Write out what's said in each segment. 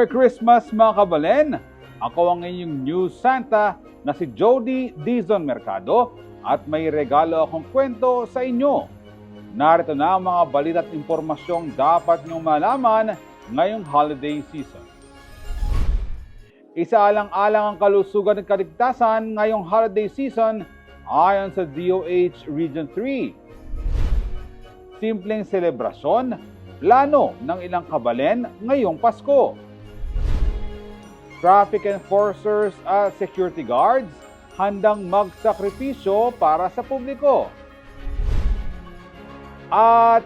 Merry Christmas mga kabalen! Ako ang inyong News Santa na si Jody Dizon Mercado at may regalo akong kwento sa inyo. Narito na ang mga balita at impormasyong dapat niyong malaman ngayong holiday season. Isaalang-alang ang kalusugan at kaligtasan ngayong holiday season ayon sa DOH Region 3. Simpleng selebrasyon, plano ng ilang kabalen ngayong Pasko. Traffic enforcers at security guards handang magsakripisyo para sa publiko. At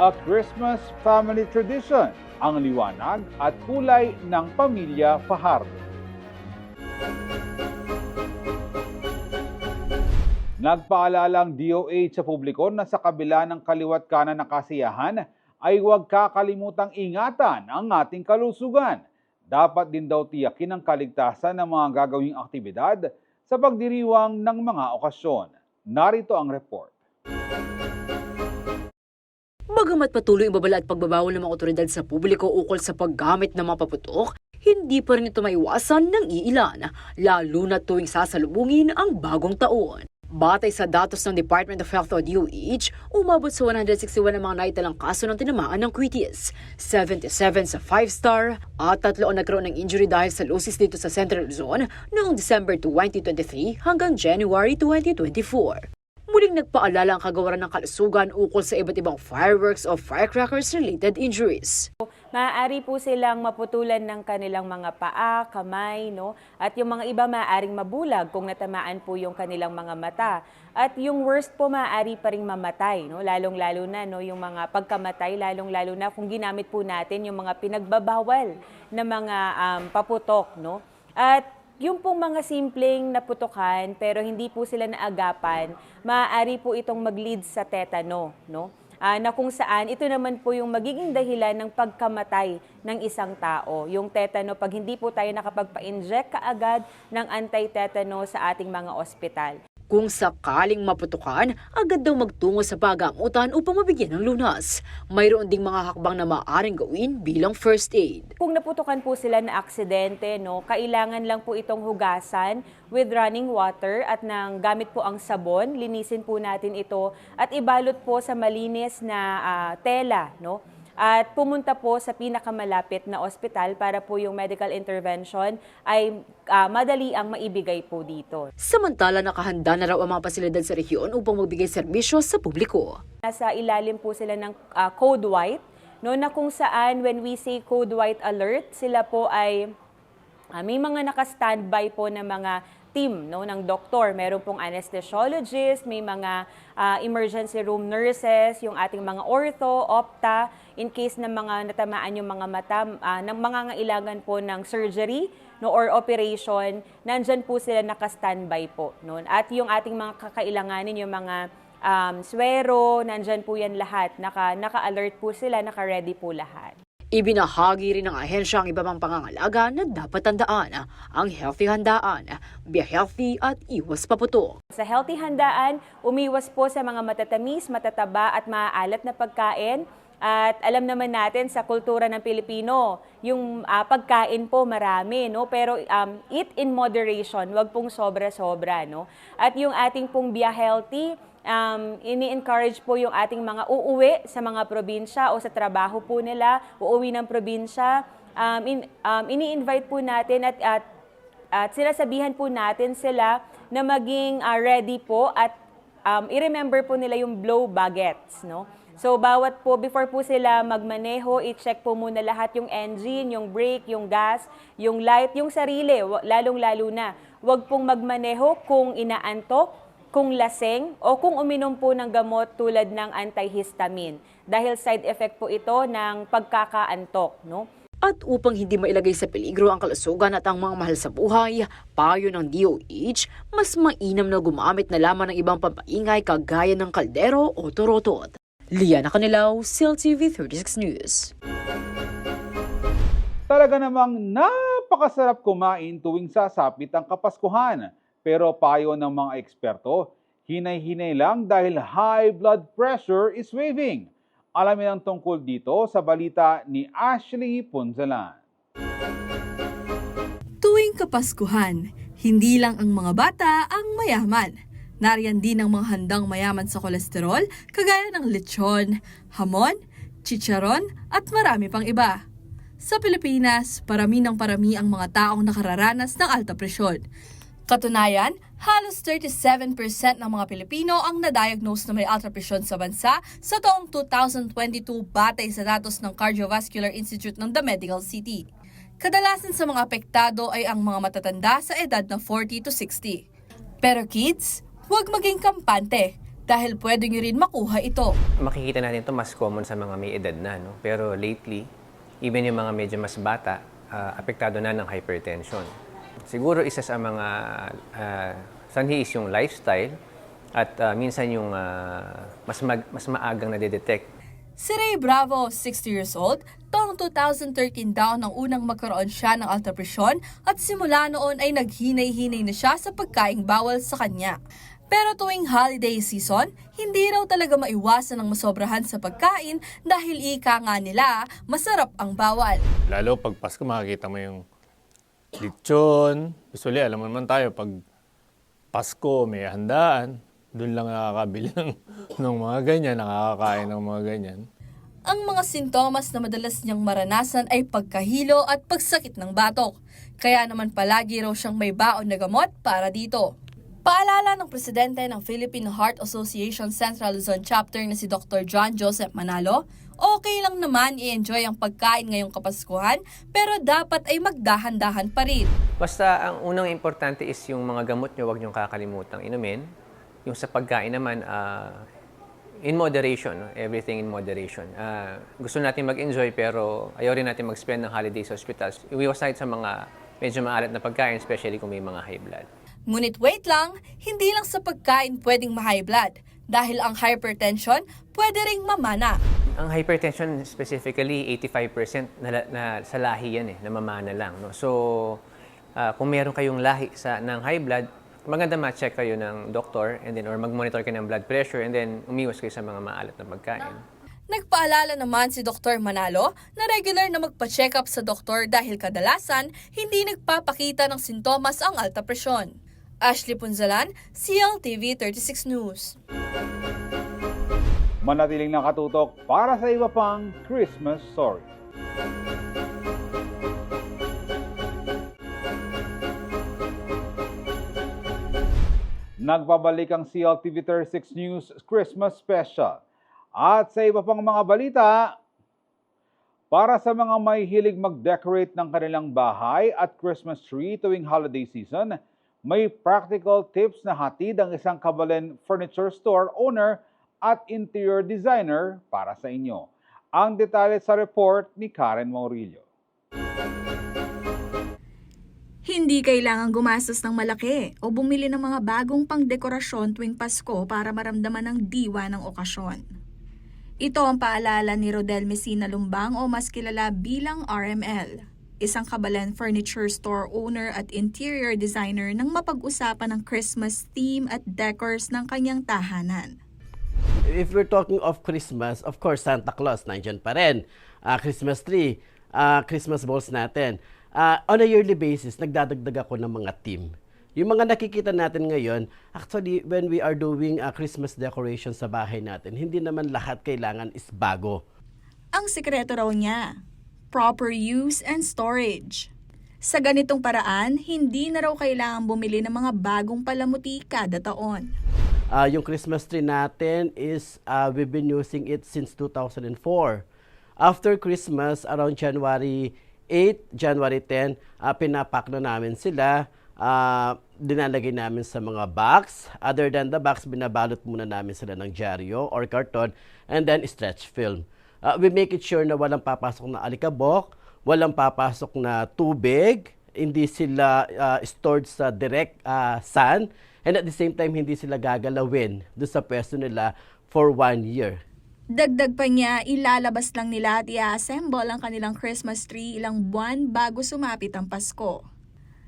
a Christmas family tradition, ang liwanag at kulay ng pamilya Fajardo. Nagpaalala ang DOH sa publiko na sa kabila ng kaliwat kanan ng kasiyahan ay huwag kakalimutang ingatan ang ating kalusugan. Dapat din daw tiyakin ang kaligtasan ng mga gagawing aktibidad sa pagdiriwang ng mga okasyon. Narito ang report. Bagamat patuloy ang babala at pagbabawal ng mga otoridad sa publiko ukol sa paggamit ng mga paputok, hindi pa rin ito maiwasan ng iilan, lalo na tuwing sasalubungin ang bagong taon. Batay sa datos ng Department of Health o DOH, umabot sa 161 ang mga naitalang kaso ng tinamaan ng quitis, 77 sa 5-star at tatlo ang nagkaroon ng injury dahil sa losses dito sa Central Luzon noong December 2023 hanggang January 2024. Muling nagpaalala ang kagawaran ng kalusugan ukol sa iba't ibang fireworks o firecrackers-related injuries. Maaari po silang maputulan ng kanilang mga paa, kamay, no? At yung mga iba maaaring mabulag kung natamaan po yung kanilang mga mata. At yung worst po maaari pa ring mamatay, no? Lalong-lalo na no yung mga pagkamatay, lalong-lalo na kung ginamit po natin yung mga pinagbabawal na mga um, paputok, no? At yung pong mga simpleng naputukan pero hindi po sila naagapan, maaari po itong mag-lead sa tetano, no? Ah, na kung saan ito naman po yung magiging dahilan ng pagkamatay ng isang tao. Yung tetano, pag hindi po tayo nakapagpa-inject kaagad ng anti-tetano sa ating mga ospital. Kung sakaling maputukan, agad daw magtungo sa pagamutan upang mabigyan ng lunas. Mayroon ding mga hakbang na maaaring gawin bilang first aid. Kung naputukan po sila na aksidente, no, kailangan lang po itong hugasan with running water at nang gamit po ang sabon, linisin po natin ito at ibalot po sa malinis na ah, tela, no? At pumunta po sa pinakamalapit na ospital para po yung medical intervention ay ah, madali ang maibigay po dito. Samantala nakahanda na raw ang mga pasilidad sa rehiyon upang magbigay serbisyo sa publiko. Nasa ilalim po sila ng ah, code white, no, na kung saan when we say code white alert, sila po ay Ah, may mga naka-standby po na mga team no ng doktor. Meron pong anesthesiologist, may mga ah, emergency room nurses, yung ating mga ortho, opta, in case na mga natamaan yung mga mata, ah, ng mga ngailangan po ng surgery no or operation, nandyan po sila naka-standby po no. At yung ating mga kakailanganin yung mga um, swero, nandyan po yan lahat. Naka, naka-alert po sila, naka-ready po lahat. Ibinahagi rin ng ahensya ang iba pang pangangalaga na dapat tandaan, ang healthy handaan, be healthy at iwas paputok. Sa healthy handaan, umiwas po sa mga matatamis, matataba at maaalat na pagkain. At alam naman natin sa kultura ng Pilipino, yung ah, pagkain po marami, no? Pero um, eat in moderation, wag pong sobra-sobra, no? At yung ating pong Be Healthy, um, ini-encourage po yung ating mga uuwi sa mga probinsya o sa trabaho po nila, uuwi ng probinsya. Um, in, um, ini-invite po natin at, at at sinasabihan po natin sila na maging ah, ready po at um, i-remember po nila yung blow baguettes, no? So, bawat po, before po sila magmaneho, i-check po muna lahat yung engine, yung brake, yung gas, yung light, yung sarili, lalong-lalo na. Huwag pong magmaneho kung inaantok, kung laseng, o kung uminom po ng gamot tulad ng antihistamine. Dahil side effect po ito ng pagkakaantok, no? At upang hindi mailagay sa peligro ang kalusugan at ang mga mahal sa buhay, payo ng DOH, mas mainam na gumamit na lamang ng ibang pampaingay kagaya ng kaldero o torotot. Liana Canilaw, CLTV 36 News. Talaga namang napakasarap kumain tuwing sasapit ang Kapaskuhan. Pero payo ng mga eksperto, hinay-hinay lang dahil high blood pressure is waving. Alamin ang tungkol dito sa balita ni Ashley Punzalan. Kapaskuhan, hindi lang ang mga bata ang mayaman. Nariyan din ang mga handang mayaman sa kolesterol, kagaya ng lechon, hamon, chicharon at marami pang iba. Sa Pilipinas, parami ng parami ang mga taong nakararanas ng alta presyon. Katunayan, halos 37% ng mga Pilipino ang na-diagnose na may alta presyon sa bansa sa taong 2022 batay sa datos ng Cardiovascular Institute ng The Medical City. Kadalasan sa mga apektado ay ang mga matatanda sa edad na 40 to 60. Pero kids, huwag maging kampante dahil pwede nyo rin makuha ito. makikita natin ito mas common sa mga may edad na. No? Pero lately, even yung mga medyo mas bata, ah, apektado na ng hypertension. Siguro isa sa mga ah, sanhi is yung lifestyle at ah, minsan yung ah, mas, mag, mas maagang nadidetect Si Ray Bravo, 60 years old, taong 2013 daw nang unang magkaroon siya ng alta presyon at simula noon ay naghinay-hinay na siya sa pagkaing bawal sa kanya. Pero tuwing holiday season, hindi raw talaga maiwasan ng masobrahan sa pagkain dahil ika nga nila, masarap ang bawal. Lalo pag Pasko, makikita mo yung lechon. Usually, alam mo naman tayo, pag Pasko, may handaan. Doon lang nakakabili ng, ng mga ganyan, nakakakain ng mga ganyan. Ang mga sintomas na madalas niyang maranasan ay pagkahilo at pagsakit ng batok. Kaya naman palagi raw siyang may baon na gamot para dito. Paalala ng presidente ng Philippine Heart Association Central Luzon Chapter na si Dr. John Joseph Manalo, okay lang naman i-enjoy ang pagkain ngayong Kapaskuhan, pero dapat ay magdahan-dahan pa rin. Basta ang unang importante is yung mga gamot nyo, huwag nyo kakalimutang inumin. Yung sa pagkain naman, ah, in moderation, everything in moderation. Ah, gusto natin mag-enjoy pero ayaw rin natin mag-spend ng holiday sa hospitals. Iwiwas tayo sa mga medyo maalat na pagkain, especially kung may mga high blood. Ngunit wait lang, hindi lang sa pagkain pwedeng ma-high blood. Dahil ang hypertension, pwede ring mamana. Ang hypertension specifically, 85% na, na sa lahi yan eh, namamana lang. No? So, ah, kung meron kayong lahi sa, ng high blood, maganda ma-check kayo ng doktor and then or mag-monitor kayo ng blood pressure and then umiwas kayo sa mga maalat na pagkain. Nagpaalala naman si Dr. Manalo na regular na magpa-check up sa doktor dahil kadalasan hindi nagpapakita ng sintomas ang alta presyon. Ashley Punzalan, CLTV 36 News. Manatiling nakatutok para sa iba pang Christmas story. Nagbabalik ang CLTV 36 News Christmas Special. At sa iba pang mga balita, para sa mga may hilig mag-decorate ng kanilang bahay at Christmas tree tuwing holiday season, may practical tips na hatid ang isang Kabalen Furniture Store owner at interior designer para sa inyo. Ang detalye sa report ni Karen Maurilio. Hindi kailangang gumastos ng malaki o bumili ng mga bagong pangdekorasyon tuwing Pasko para maramdaman ang diwa ng okasyon. Ito ang paalala ni Rodel Messina Lumbang o mas kilala bilang RML, isang kabalan furniture store owner at interior designer nang mapag-usapan ng Christmas theme at decors ng kanyang tahanan. If we're talking of Christmas, of course, Santa Claus, nandyan pa rin. Ah, Christmas tree, ah, Christmas balls natin. Ah, on a yearly basis, nagdadagdag ako ng mga team. Yung mga nakikita natin ngayon, actually, when we are doing a Christmas decoration sa bahay natin, hindi naman lahat kailangan is bago. Ang sikreto raw niya, proper use and storage. Sa ganitong paraan, hindi na raw kailangan bumili ng mga bagong palamuti kada taon. Ah, yung Christmas tree natin is ah, we've been using it since 2004. After Christmas, around January 8, January 10, ah, pinapak na namin sila. Ah, dinalagay namin sa mga box. Other than the box, binabalot muna namin sila ng dyaryo or karton and then stretch film. Ah, we make it sure na walang papasok na alikabok, walang papasok na tubig, hindi sila ah, stored sa direct ah, sun, and at the same time, hindi sila gagalawin doon sa pwesto nila for one year. Dagdag pa niya, ilalabas lang nila at i-assemble ang kanilang Christmas tree ilang buwan bago sumapit ang Pasko.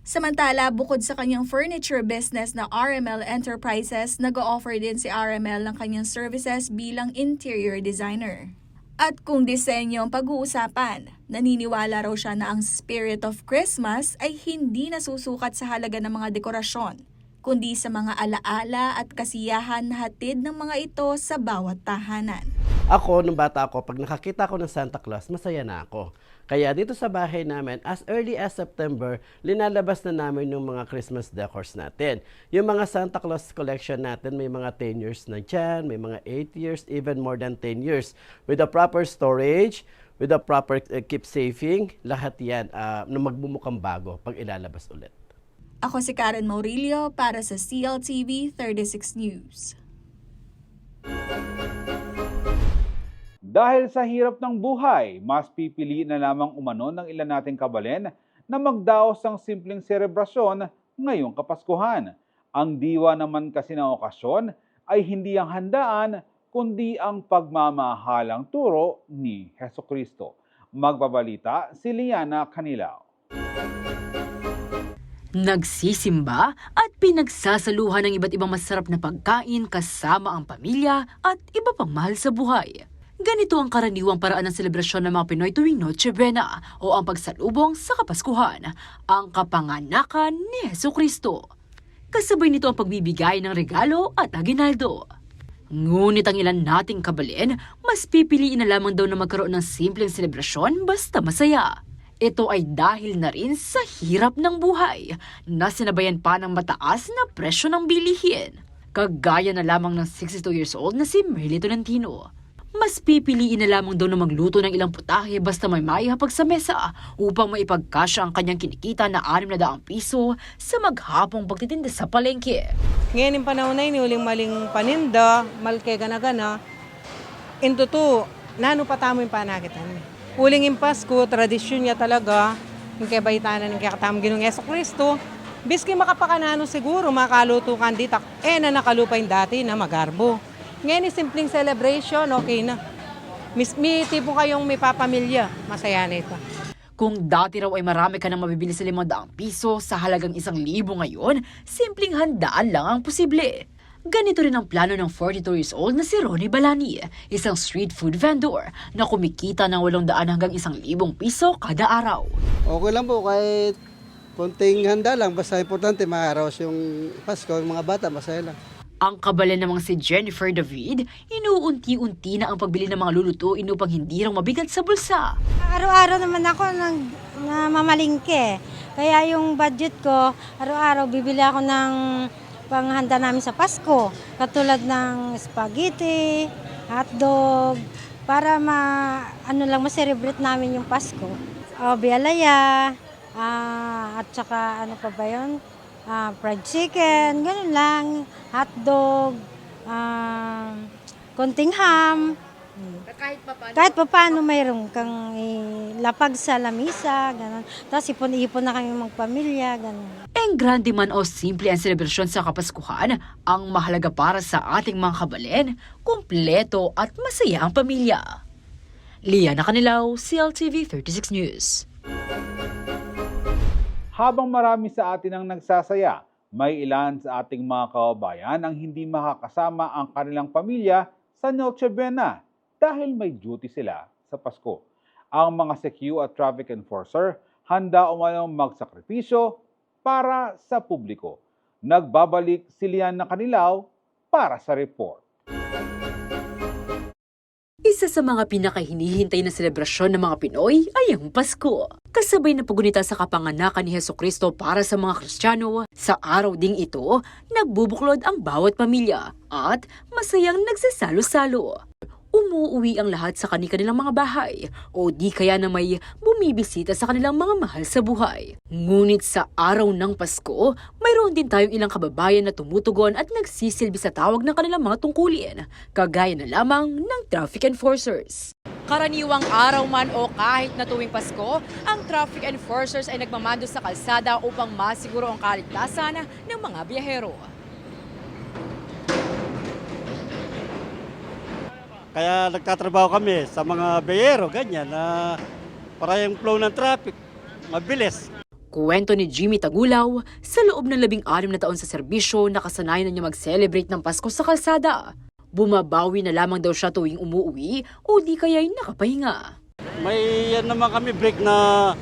Samantala, bukod sa kanyang furniture business na RML Enterprises, nag-offer din si RML ng kanyang services bilang interior designer. At kung disenyo ang pag-uusapan, naniniwala raw siya na ang spirit of Christmas ay hindi nasusukat sa halaga ng mga dekorasyon, kundi sa mga alaala at kasiyahan na hatid ng mga ito sa bawat tahanan. Ako, nung bata ako, pag nakakita ko ng Santa Claus, masaya na ako. Kaya dito sa bahay namin, as early as September, linalabas na namin yung mga Christmas decors natin. Yung mga Santa Claus collection natin, may mga 10 years na dyan, may mga 8 years, even more than 10 years. With the proper storage, with the proper uh, keep saving, lahat yan uh, na magbumukhang bago pag ilalabas ulit. Ako si Karen Maurilio para sa CLTV 36 News. Dahil sa hirap ng buhay, mas pipiliin na lamang umano ng ilan nating kabalen na magdaos ng simpleng serebrasyon ngayong Kapaskuhan. Ang diwa naman kasi ng okasyon ay hindi ang handaan, kundi ang pagmamahalang turo ni Heso Kristo. Magbabalita si Liana Canilao. Nagsisimba at pinagsasaluhan ng iba't ibang masarap na pagkain kasama ang pamilya at iba pang mahal sa buhay. Ganito ang karaniwang paraan ng selebrasyon ng mga Pinoy tuwing Noche Buena o ang pagsalubong sa Kapaskuhan, ang kapanganakan ni Heso Kristo. Kasabay nito ang pagbibigay ng regalo at aginaldo. Ngunit ang ilan nating kabalin, mas pipiliin na lamang daw na magkaroon ng simpleng selebrasyon basta masaya. Ito ay dahil na rin sa hirap ng buhay na sinabayan pa ng mataas na presyo ng bilihin. Kagaya na lamang ng 62 years old na si Merly Tolentino. Mas pipiliin na lamang daw na magluto ng ilang putahe basta may maihapag sa mesa upang maipagkasya ang kanyang kinikita na 600 piso sa maghapong pagtitinda sa palengke. Ngayon yung panahon na yun, uling maling paninda, malke gana-gana. Into to, nano patamo yung panagitan. Uling yung Pasko, tradisyon niya talaga, yung kay baitanan ng kakatamo ginong Yeso Kristo. Biski makapakanano siguro, makaluto kan dita, eh na nakalupa yung dati na magarbo. Ngayon simpleng celebration, okay na. Mis, may tipo kayong may papamilya, masaya na ito. Kung dati raw ay marami ka nang mabibili sa 500 piso sa halagang 1,000 ngayon, simpleng handaan lang ang posible. Ganito rin ang plano ng 42 years old na si Ronnie Balani, isang street food vendor na kumikita ng 800 hanggang 1,000 piso kada araw. Okay lang po kahit konting handa lang. Basta importante maaraos yung Pasko. Yung mga bata, masaya lang. Ang kabalan namang si Jennifer David, inuunti-unti na ang pagbili ng mga lulutuin upang hindi raw mabigat sa bulsa. Araw-araw naman ako nang namamalingke. Kaya yung budget ko, araw-araw bibili ako ng panghanda namin sa Pasko. Katulad ng spaghetti, hotdog, para ma ano lang ma-celebrate namin yung Pasko. O bialaya, ah, at saka ano pa ba yun? Ah, fried chicken, ganun lang, hotdog, ah, konting ham. Kahit pa paano mayroon kang lapag sa lamisa, gano'n. Tapos ipon-ipon na kami magpamilya, gano'n. Eng grande man o simple ang selebrasyon sa Kapaskuhan, ang mahalaga para sa ating mga kabalen, kumpleto at masaya ang pamilya. Liana Canilaw, CLTV 36 News. Habang marami sa atin ang nagsasaya, may ilan sa ating mga kababayan ang hindi makakasama ang kanilang pamilya sa Noche Buena dahil may duty sila sa Pasko. Ang mga CQ at traffic enforcer handa umanong magsakripisyo para sa publiko. Nagbabalik si Lian na Kanilaw para sa report. Isa sa mga pinakahinihintay na selebrasyon ng mga Pinoy ay ang Pasko. Kasabay na pagunita sa kapanganakan ni Heso Kristo para sa mga Kristiyano, sa araw ding ito, nagbubuklod ang bawat pamilya at masayang nagsasalo-salo. Umuuwi ang lahat sa kanilang mga bahay o di kaya na may bumibisita sa kanilang mga mahal sa buhay. Ngunit sa araw ng Pasko, mayroon din tayong ilang kababayan na tumutugon at nagsisilbi sa tawag ng kanilang mga tungkulin, kagaya na lamang ng traffic enforcers. Karaniwang araw man o kahit na tuwing Pasko, ang traffic enforcers ay nagmamando sa kalsada upang masiguro ang kaligtasan ng mga biyahero. Kaya nagtatrabaho kami sa mga beyero, ganyan, na para yung flow ng traffic, mabilis. Kuwento ni Jimmy Tagulaw, sa loob ng labing anim na taon sa serbisyo, nakasanayan na niya mag-celebrate ng Pasko sa kalsada. Bumabawi na lamang daw siya tuwing umuwi o di kaya'y nakapahinga. May yan naman kami break na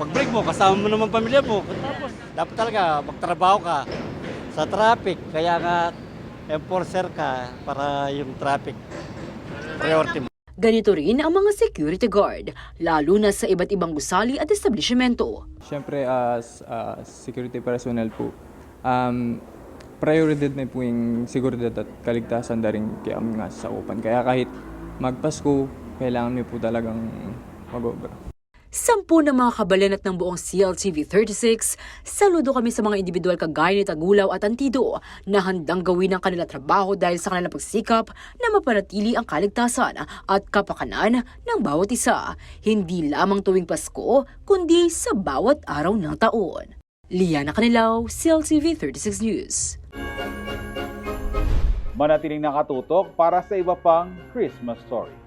pag break mo, kasama mo naman pamilya mo. Tapos dapat talaga magtrabaho ka sa traffic. Kaya nga enforcer ka para yung traffic priority mo. Ganito rin ang mga security guard, lalo na sa iba't ibang gusali at establishmento. Siyempre, as uh, security personnel po, um, prioridad na po yung seguridad at kaligtasan na rin kaya kami nga sa open. Kaya kahit magpasko, kailangan niyo po talagang mag-obra. Sampu ng mga kabalan at ng buong CLTV 36, saludo kami sa mga individual kagaya ni Tagulaw at Antido na handang gawin ang kanilang trabaho dahil sa kanilang pagsikap na mapanatili ang kaligtasan at kapakanan ng bawat isa, hindi lamang tuwing Pasko, kundi sa bawat araw ng taon. Liana Canilaw, CLTV 36 News. Manatiling nakatutok para sa iba pang Christmas story.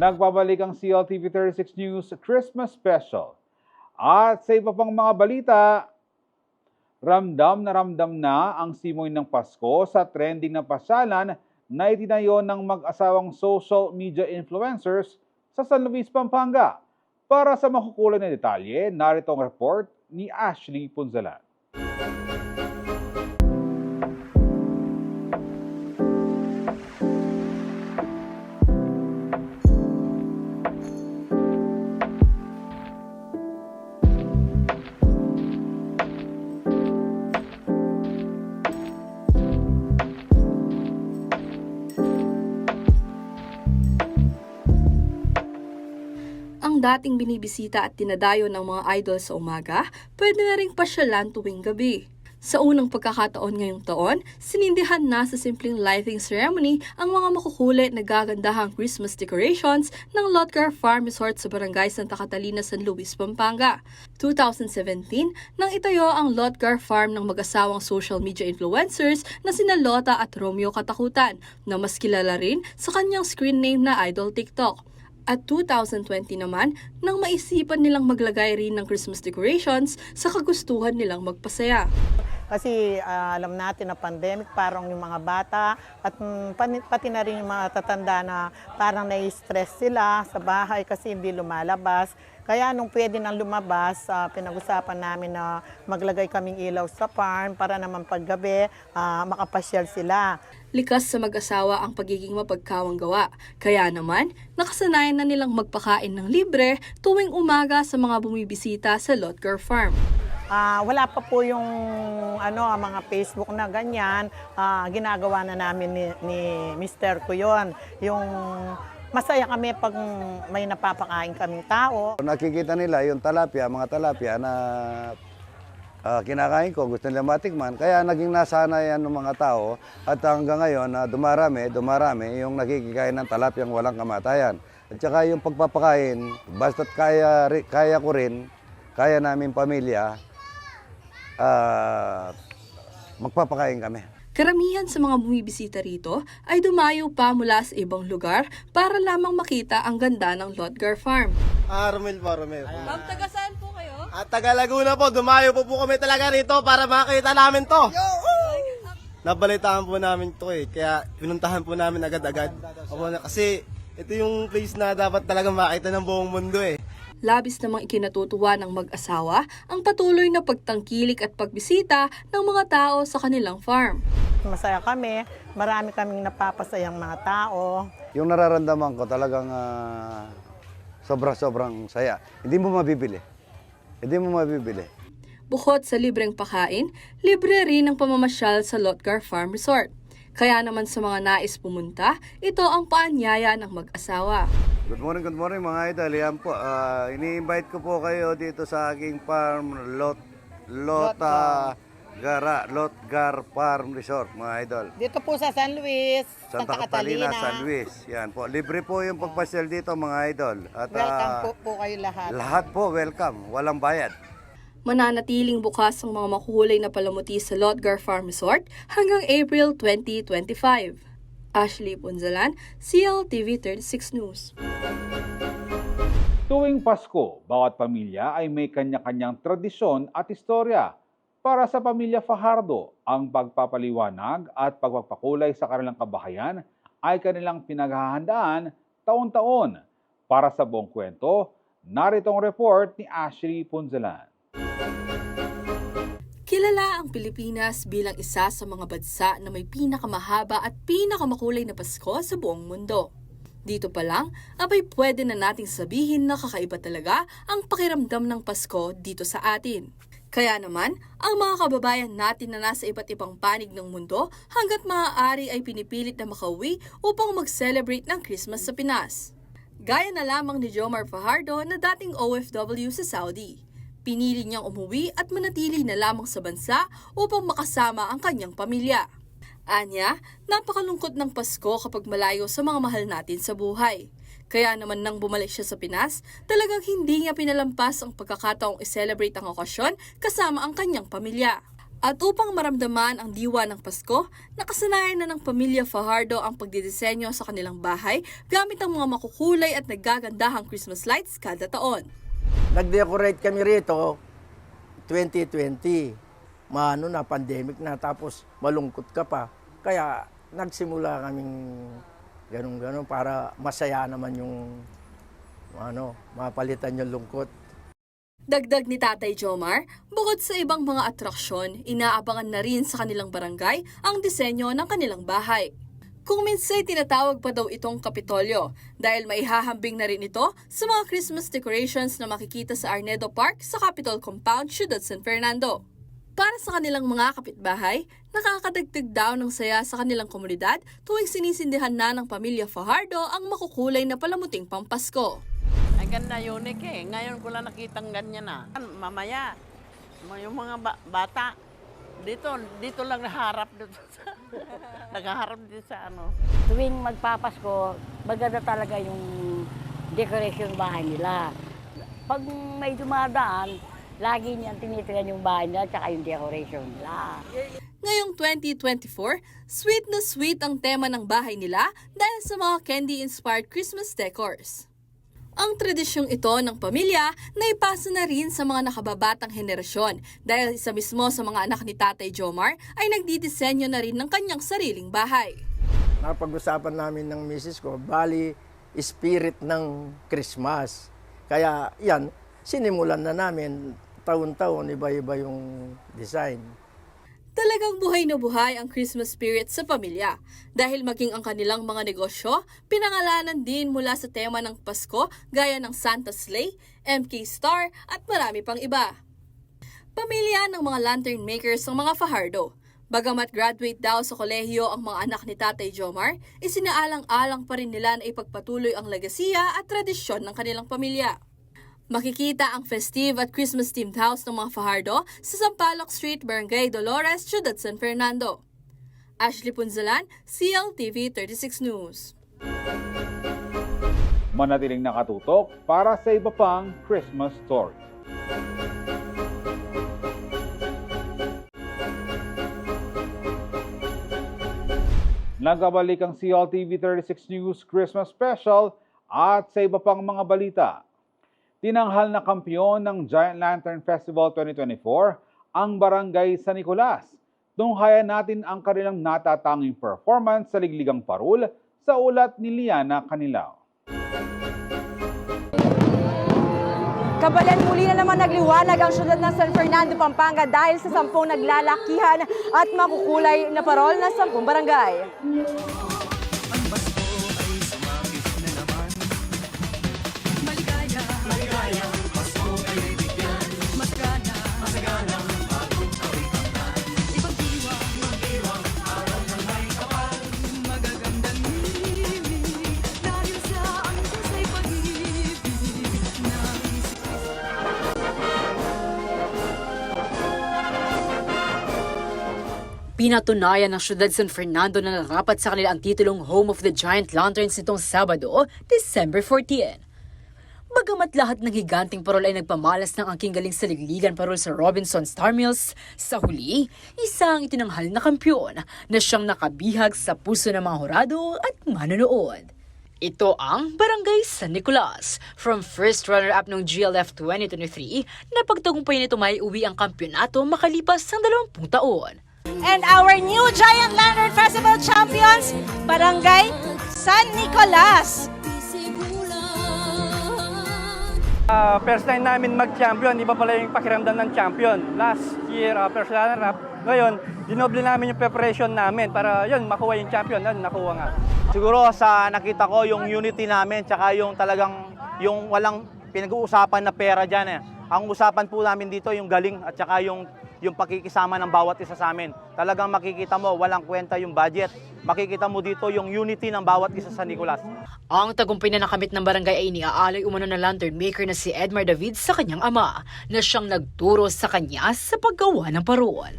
Nagbabalik ang CLTV 36 News Christmas Special. At sa iba pang mga balita, ramdam na ramdam na ang simoy ng Pasko sa trending na pasyalan na itinayo ng mag-asawang social media influencers sa San Luis, Pampanga. Para sa makukulay na detalye, narito ang report ni Ashley Punzalan. Dating binibisita at tinadayo ng mga idol sa umaga, pwede na ring pasyalan tuwing gabi. Sa unang pagkakataon ngayong taon, sinindihan na sa simpleng lighting ceremony ang mga makukulit na gagandahang Christmas decorations ng Lotgar Farm Resort sa Barangay Santa Catalina, San Luis, Pampanga. 2017, nang itayo ang Lotgar Farm ng mag-asawang social media influencers na sina Lota at Romeo Katakutan, na mas kilala rin sa kanyang screen name na Idol TikTok. At 2020 naman, nang maisipan nilang maglagay rin ng Christmas decorations sa kagustuhan nilang magpasaya. Kasi ah, alam natin na pandemic, parang yung mga bata at pani- pati na rin yung mga tatanda na parang nai-stress sila sa bahay kasi hindi lumalabas. Kaya nung pwede nang lumabas, ah, pinag-usapan namin na maglagay kaming ilaw sa farm para naman paggabi ah, makapasyal sila. Likas sa mag-asawa ang pagiging mapagkawang gawa. Kaya naman, nakasanayan na nilang magpakain ng libre tuwing umaga sa mga bumibisita sa Lotgar Farm. Ah, wala pa po yung ano, mga Facebook na ganyan. Ah, ginagawa na namin ni, ni Mr. ko yun. Yung masaya kami pag may napapakain kaming tao. Nakikita nila yung talapia, mga talapia na ah, kinakain ko, gusto nila matikman. Kaya naging nasanayan ng mga tao at hanggang ngayon na dumarami, dumarami yung nakikikain ng talapyang walang kamatayan. At saka yung pagpapakain, basta't kaya, kaya ko rin, kaya namin pamilya, ah, magpapakain kami. Karamihan sa mga bumibisita rito ay dumayo pa mula sa ibang lugar para lamang makita ang ganda ng Lotgar Farm. Ah, Romel po, Romel. Ma'am, taga saan po kayo? At taga Laguna po, dumayo po po kami talaga rito para makita namin to. Nabalitaan po namin to eh, kaya pinuntahan po namin agad-agad. Opo, na- Kasi ito yung place na dapat talaga makita ng buong mundo eh. Labis namang ikinatutuwa ng mag-asawa ang patuloy na pagtangkilik at pagbisita ng mga tao sa kanilang farm. Masaya kami, marami kaming napapasayang mga tao. Yung nararamdaman ko talagang ah, sobra-sobrang saya. Hindi mo mabibili. Hindi mo mabibili. Bukod sa libreng pakain, libre rin ang pamamasyal sa Lotgar Farm Resort. Kaya naman sa mga nais pumunta, ito ang paanyaya ng mag-asawa. Good morning, good morning mga idol. Yan po, ah, ini-invite ko po kayo dito sa aking farm, Lot, Lota, Gara, Lotgar Farm Resort, mga idol. Dito po sa San Luis, Santa Catalina, San Luis. Yan po, libre po yung pagpasyal dito mga idol. At ah, po kayo lahat. lahat po welcome, walang bayad. Mananatiling bukas ang mga makukulay na palamuti sa Lotgar Farm Resort hanggang April 2025. Ashley Punzalan, CLTV 36 News. Tuwing Pasko, bawat pamilya ay may kanya-kanyang tradisyon at istorya. Para sa pamilya Fajardo, ang pagpapaliwanag at pagpapakulay sa kanilang kabahayan ay kanilang pinaghahandaan taon-taon. Para sa buong kwento, narito ang report ni Ashley Punzalan. Kilala ang Pilipinas bilang isa sa mga bansa na may pinakamahaba at pinakamakulay na Pasko sa buong mundo. Dito pa lang, abay pwede na nating sabihin na kakaiba talaga ang pakiramdam ng Pasko dito sa atin. Kaya naman, ang mga kababayan natin na nasa iba't ibang panig ng mundo hanggat maaari ay pinipilit na makauwi upang mag-celebrate ng Christmas sa Pinas. Gaya na lamang ni Jomar Fajardo na dating OFW sa Saudi. Pinili niyang umuwi at manatili na lamang sa bansa upang makasama ang kanyang pamilya. Anya, napakalungkot ng Pasko kapag malayo sa mga mahal natin sa buhay. Kaya naman nang bumalik siya sa Pinas, talagang hindi niya pinalampas ang pagkakataong i-celebrate ang okasyon kasama ang kanyang pamilya. At upang maramdaman ang diwa ng Pasko, nakasanayan na ng pamilya Fajardo ang pagdidisenyo sa kanilang bahay gamit ang mga makukulay at naggagandahang Christmas lights kada taon. Nag-decorate kami rito 2020. Maano na, pandemic na, tapos malungkot ka pa. Kaya nagsimula kaming ganun-ganun para masaya naman yung ano, mapalitan yung lungkot. Dagdag ni Tatay Jomar, bukod sa ibang mga atraksyon, inaabangan na rin sa kanilang barangay ang disenyo ng kanilang bahay. Kung minsan tinatawag pa daw itong Kapitolyo dahil maihahambing na rin ito sa mga Christmas decorations na makikita sa Arnedo Park sa Capitol Compound, Ciudad San Fernando. Para sa kanilang mga kapitbahay, nakakadagdag daw ng saya sa kanilang komunidad tuwing sinisindihan na ng pamilya Fajardo ang makukulay na palamuting pampasko. Ang ganda unique eh. Ngayon ko lang nakitang ganyan na. Mamaya, yung mga ba- bata, dito, dito lang naharap dito sa, naghaharap dito sa ano. tuwing magpapasko, maganda talaga yung decoration bahay nila. Pag may dumadaan, lagi niyan tinitiran yung bahay nila at yung decoration nila. Ngayong 2024, sweet na sweet ang tema ng bahay nila dahil sa mga candy-inspired Christmas decors. Ang tradisyong ito ng pamilya naipasa na rin sa mga nakababatang henerasyon dahil isa mismo sa mga anak ni Tatay Jomar ay nagdidisenyo na rin ng kanyang sariling bahay. Napag-usapan namin ng misis ko, bali, spirit ng Christmas. Kaya yan, sinimulan na namin taon-taon, iba-iba yung design. Talagang buhay na buhay ang Christmas spirit sa pamilya dahil maging ang kanilang mga negosyo, pinangalanan din mula sa tema ng Pasko gaya ng Santa Sleigh, MK Star at marami pang iba. Pamilya ng mga lantern makers ang mga Fajardo. Bagamat graduate daw sa kolehiyo ang mga anak ni Tatay Jomar, isinaalang-alang pa rin nila na ipagpatuloy ang legasiya at tradisyon ng kanilang pamilya. Makikita ang festive at Christmas-themed house ng mga Fajardo sa Sampaloc Street, Barangay Dolores, Ciudad San Fernando. Ashley Punzalan, CLTV 36 News. Manatiling nakatutok para sa iba pang Christmas story. Nagabalik ang CLTV 36 News Christmas Special at sa iba pang mga balita. Tinanghal na kampiyon ng Giant Lantern Festival 2024 ang Barangay San Nicolas. Tunghayan natin ang kanilang natatanging performance sa Ligligang Parul sa ulat ni Liana Canilao. Kabalan muli na naman nagliwanag ang syudad ng San Fernando, Pampanga dahil sa sampung naglalakihan at makukulay na parol na sampung barangay. Pinatunayan ng syudad San Fernando na narapat sa kanila ang titulong Home of the Giant Lanterns nitong Sabado, December 14. Bagamat lahat ng higanting parol ay nagpamalas ng angking galing sa ligligan parol sa Robinson Star Mills, sa huli, isang itinanghal na kampyon na siyang nakabihag sa puso ng mga horado at manonood. Ito ang Barangay San Nicolas. From first runner-up ng GLF 2023, napagtagumpay nito may uwi ang kampyonato makalipas ng 20 taon. And our new Giant Lantern Festival champions, Barangay San Nicolas. Ah, first time namin mag-champion, di ba pala yung pakiramdam ng champion. Last year, uh, first runner-up. Ngayon, dinoble namin yung preparation namin para yun, makuha yung champion. Yun, nakuha nga. Siguro sa nakita ko yung unity namin tsaka yung talagang yung walang pinag-uusapan na pera diyan eh. Ang usapan po namin dito yung galing at tsaka yung yung pakikisama ng bawat isa sa amin. Talagang makikita mo walang kwenta yung budget. Makikita mo dito yung unity ng bawat isa sa Nicolas. Ang tagumpay na nakamit ng barangay ay iniaalay umano ng lantern maker na si Edmar David sa kanyang ama na siyang nagturo sa kanya sa paggawa ng parol.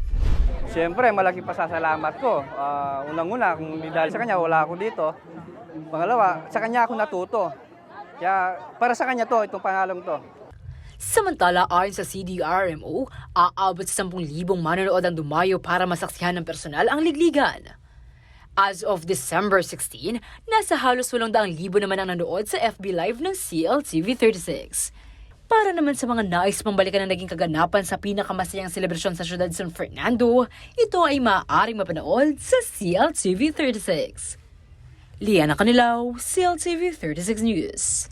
Siyempre, malaki pasasalamat ko. Ah, unang-una, kung hindi dahil sa kanya, wala ako dito. Pangalawa, sa kanya ako natuto. Kaya para sa kanya to, itong pangalang to. Samantala, ayon sa CDRMO, aabot sa 10,000 manonood ang dumayo para masaksihan ng personal ang ligligan. As of December 16, nasa halos 800,000 naman ang nanood sa FB Live ng CLTV 36. Para naman sa mga nais pambalikan na naging kaganapan sa pinakamasayang selebrasyon sa syudad San Fernando, ito ay maaaring mapanood sa CLTV 36. Liana Canilaw, CLTV 36 News.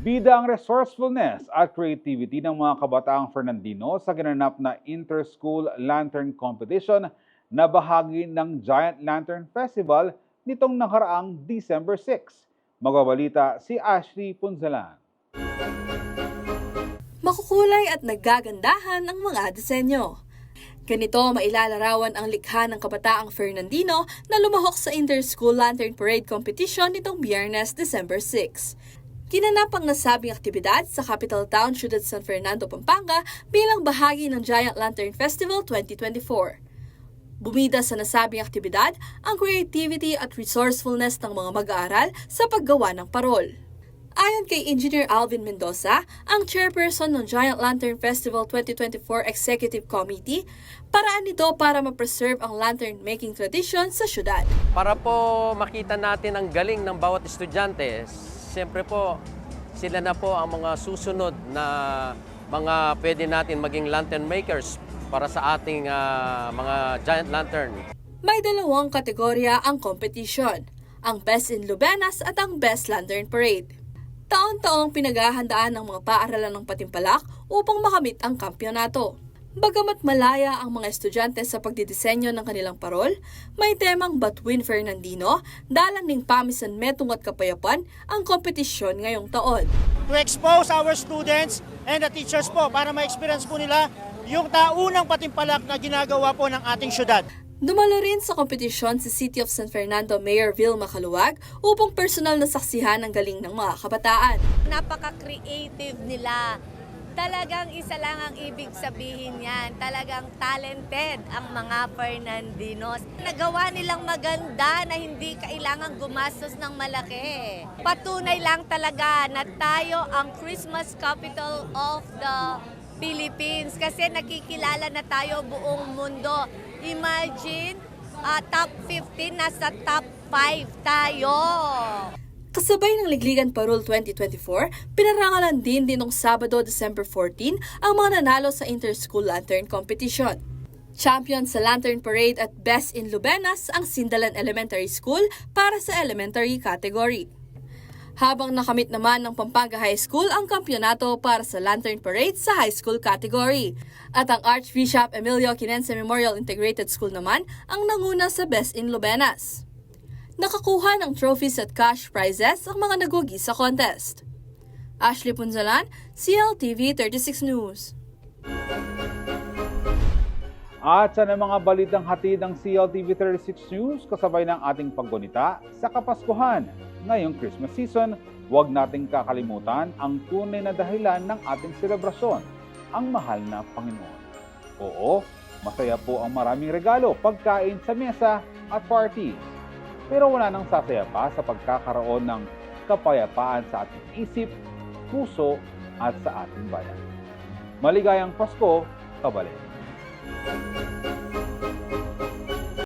Bida ang resourcefulness at creativity ng mga kabataang Fernandino sa ginanap na Inter-School Lantern Competition na bahagi ng Giant Lantern Festival nitong nakaraang December 6. Magabalita si Ashley Punzalan. Makukulay at nagagandahan ang mga disenyo. Ganito mailalarawan ang likha ng kabataang Fernandino na lumahok sa Inter-School Lantern Parade Competition nitong Biyernes, December 6. Ginanap ang nasabing aktibidad sa capital town Ciudad San Fernando, Pampanga bilang bahagi ng Giant Lantern Festival 2024. Bumida sa nasabing aktibidad ang creativity at resourcefulness ng mga mag-aaral sa paggawa ng parol. Ayon kay Engineer Alvin Mendoza, ang chairperson ng Giant Lantern Festival 2024 Executive Committee, paraan nito para ma-preserve ang lantern making tradition sa syudad. Para po makita natin ang galing ng bawat estudyante, siyempre po sila na po ang mga susunod na mga pwede natin maging lantern makers para sa ating ah, mga giant lantern. May dalawang kategorya ang competition, ang Best in Lubenas at ang Best Lantern Parade. Taon-taong pinaghahandaan ng mga paaralan ng Patimpalak upang makamit ang kampyonato. Bagamat malaya ang mga estudyante sa pagdidisenyo ng kanilang parol, may temang Batuin Fernandino, dalang ning Pamisan Metong at Kapayapan ang kompetisyon ngayong taon. to expose our students and the teachers po para ma-experience po nila yung taunang patimpalak na ginagawa po ng ating syudad. Dumalo rin sa kompetisyon si City of San Fernando Mayor Vilma Caluwag upang personal na saksihan ang galing ng mga kabataan. Napaka-creative nila. Talagang isa lang ang ibig sabihin yan. Talagang talented ang mga Fernandinos. Nagawa nilang maganda na hindi kailangan gumastos ng malaki. Patunay lang talaga na tayo ang Christmas capital of the Philippines kasi nakikilala na tayo buong mundo. Imagine, ah, top 15 nasa top 5 tayo. Kasabay ng Ligligan Parol 2024, pinarangalan din din noong Sabado, December 14, ang mga nanalo sa Inter-School Lantern Competition. Champion sa Lantern Parade at Best in Lubenas ang Sindalan Elementary School para sa elementary category. Habang nakamit naman ng Pampanga High School ang kampyonato para sa Lantern Parade sa high school category. At ang Archbishop Emilio Quinense Memorial Integrated School naman ang nanguna sa Best in Lubenas. Nakakuha ng trophies at cash prizes ang mga nagugi sa contest. Ashley Punzalan, CLTV 36 News. At sa mga balitang hatid ng CLTV 36 News kasabay ng ating paggunita sa Kapaskuhan. Ngayong Christmas season, huwag nating kakalimutan ang tunay na dahilan ng ating selebrasyon, ang mahal na Panginoon. Oo, masaya po ang maraming regalo, pagkain sa mesa at party. Pero wala nang sasaya pa sa pagkakaroon ng kapayapaan sa ating isip, puso at sa ating bayan. Maligayang Pasko, kabalik!